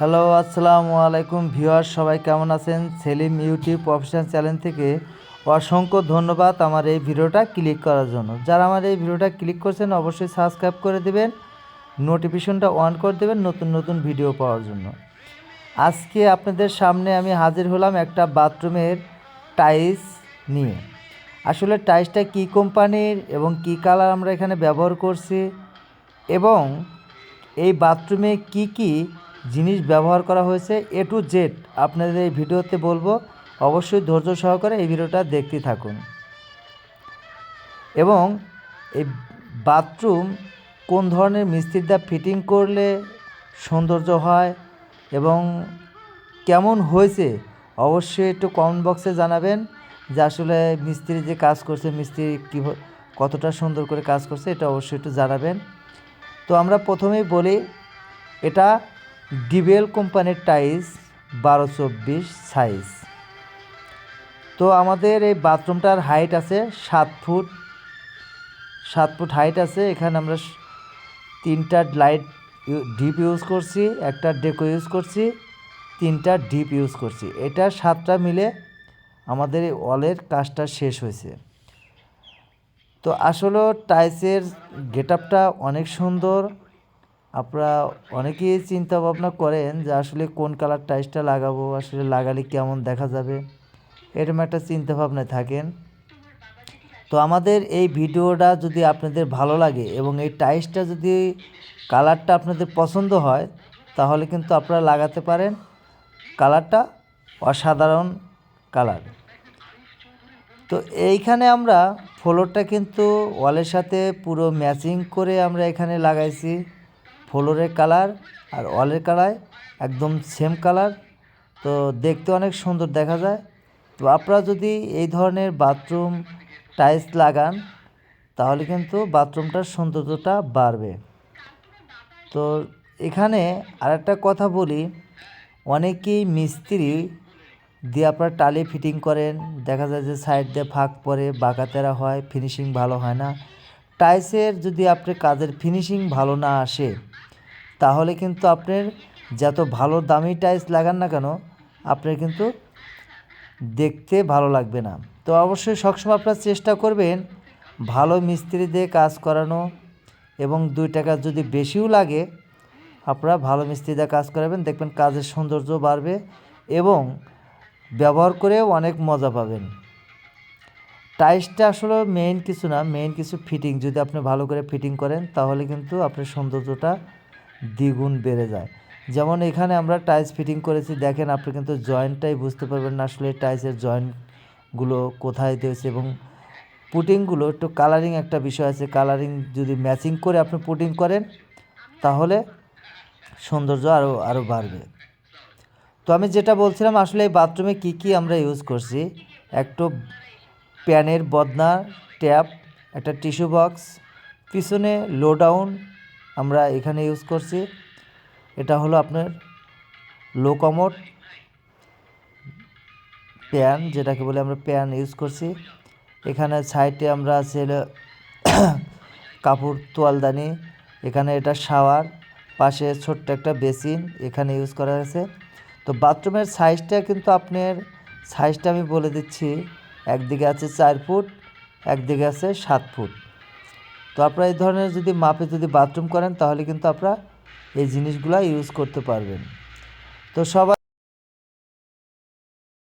Hello আসসালামু আলাইকুম viewer সবাই কেমন আছেন? সেলিম ইউটিউব প্রফেশনাল চ্যানেল থেকে অসংখ্য ধন্যবাদ আমার এই ভিডিওটা ক্লিক করার জন্য। যারা আমার এই ভিডিওটা ক্লিক করছেন, অবশ্যই সাবস্ক্রাইব করে দিবেন, নোটিফিকেশনটা অন করে দেবেন নতুন নতুন ভিডিও পাওয়ার জন্য। আজকে আপনাদের সামনে আমি হাজির হলাম একটা বাথরুমের টাইলস নিয়ে। আসলে টাইলসটা কী কোম্পানির এবং কী কালার আমরা এখানে ব্যবহার করছি এবং এই বাথরুমে কি কি জিনিস ব্যবহার করা হয়েছে এ টু জেড আপনাদের এই ভিডিওতে বলব, অবশ্যই ধৈর্য সহকারে এই ভিডিওটা দেখতে থাকুন। এবং এই বাথরুম কোন ধরনের মিস্ত্রিটা ফিটিং করলে সৌন্দর্য হয় এবং কেমন হয়েছে, অবশ্যই একটু কমেন্ট বক্সে জানাবেন যে আসলে মিস্ত্রি যে কাজ করছে, মিস্ত্রি কী কতটা সুন্দর করে কাজ করছে, এটা অবশ্যই একটু জানাবেন। তো আমরা প্রথমেই বলি, এটা ডিবেল কোম্পানির টাইলস বারো চব্বিশ সাইজ। তো আমাদের এই বাথরুমটার হাইট আছে সাত ফুট সাত ফুট হাইট আছে। এখানে আমরা তিনটা লাইট ডিপ ইউজ করছি, একটা ডেকো ইউজ করছি, তিনটা ডিপ ইউজ করছি। এটা সাতটা মিলে আমাদের এই ওয়ালের কাজটা শেষ হয়েছে। তো আসলে টাইসের গেট আপটা অনেক সুন্দর আপনারা অনেকেই চিন্তা ভাবনা করেন যে আসলে কোন কালার টাইসটা লাগাবো, আসলে লাগালে কেমন দেখা যাবে? এরকম একটা চিন্তা ভাবনায় থাকেন। তো আমাদের এই ভিডিওটা যদি আপনাদের ভালো লাগে এবং এই টাইসটা যদি কালারটা আপনাদের পছন্দ হয়, তাহলে কিন্তু আপনারা লাগাতে পারেন কালারটা অসাধারণ কালার তো এইখানে আমরা ফ্লোরটা কিন্তু ওয়ালের সাথে পুরো ম্যাচিং করে আমরা এখানে লাগাইছি। ফ্লোরের কালার আর ওয়ালের কালার একদম সেম কালার। তো দেখতে অনেক সুন্দর দেখা যায়। তো আপনারা যদি এই ধরনের বাথরুম টাইলস লাগান, তাহলে কিন্তু বাথরুমটার সৌন্দর্যটা বাড়বে। তো এখানে আরেকটা কথা বলি, অনেকেই মিস্ত্রি দিয়ে আপনার টালি ফিটিং করেন। দেখা যায় যে সাইড দিয়ে ফাঁক পরে বাঁকাতেরা হয় ফিনিশিং ভালো হয় না। টাইসের যদি আপনার কাজের ফিনিশিং ভালো না আসে তাহলে কিন্তু আপনার যত ভালো দামি টাইলস লাগান না কেন, আপনার কিন্তু দেখতে ভালো লাগবে না। তো অবশ্যই সবসময় আপনার চেষ্টা করবেন ভালো মিস্ত্রি দিয়ে কাজ করানো এবং দুই টাকা যদি বেশিও লাগে, আপনারা ভালো মিস্ত্রি দিয়ে কাজ করাবেন, দেখবেন কাজের সৌন্দর্য বাড়বে এবং ব্যবহার করেও অনেক মজা পাবেন। টাইসটা আসলে মেইন কিছু না মেইন কিছু ফিটিং যদি আপনি ভালো করে ফিটিং করেন, তাহলে কিন্তু আপনার সৌন্দর্যটা দ্বিগুণ বেড়ে যায়। যেমন এখানে আমরা টাইলস ফিটিং করেছি, দেখেন আপনি কিন্তু জয়েন্টটাই বুঝতে পারবেন না আসলে টাইলসের জয়েন্টগুলো কোথায় দিয়েছে এবং পুটিংগুলো একটু কালারিং একটা বিষয় আছে কালারিং যদি ম্যাচিং করে আপনি পুটিং করেন, তাহলে সৌন্দর্য আরও আরও বাড়বে। তো আমি যেটা বলছিলাম, আসলে এই বাথরুমে কী কী আমরা ইউজ করছি? একটু প্যানের বদনা ট্যাপ একটা টিস্যু বক্স পিছনে লো ডাউন আমরা এখানে ইউজ করছি। এটা হলো আপনার লো কমোড প্যান যেটাকে বলে আমরা প্যান ইউজ করছি। এখানে সাইডে আমরা আছে কাপড়, তোয়ালদানি। এখানে এটা শাওয়ার পাশে ছোট্ট একটা বেসিন এখানে ইউজ করা হয়েছে। তো বাথরুমের সাইজটা কিন্তু আপনার সাইজটা আমি বলে দিচ্ছি, একদিকে আছে চার ফুট, একদিকে আছে সাত ফুট। তো আপনারা এই ধরনের যদি মাপে যদি বাথরুম করেন, তাহলে কিন্তু আপনারা এই জিনিসগুলা ইউজ করতে পারবেন। তো সবাই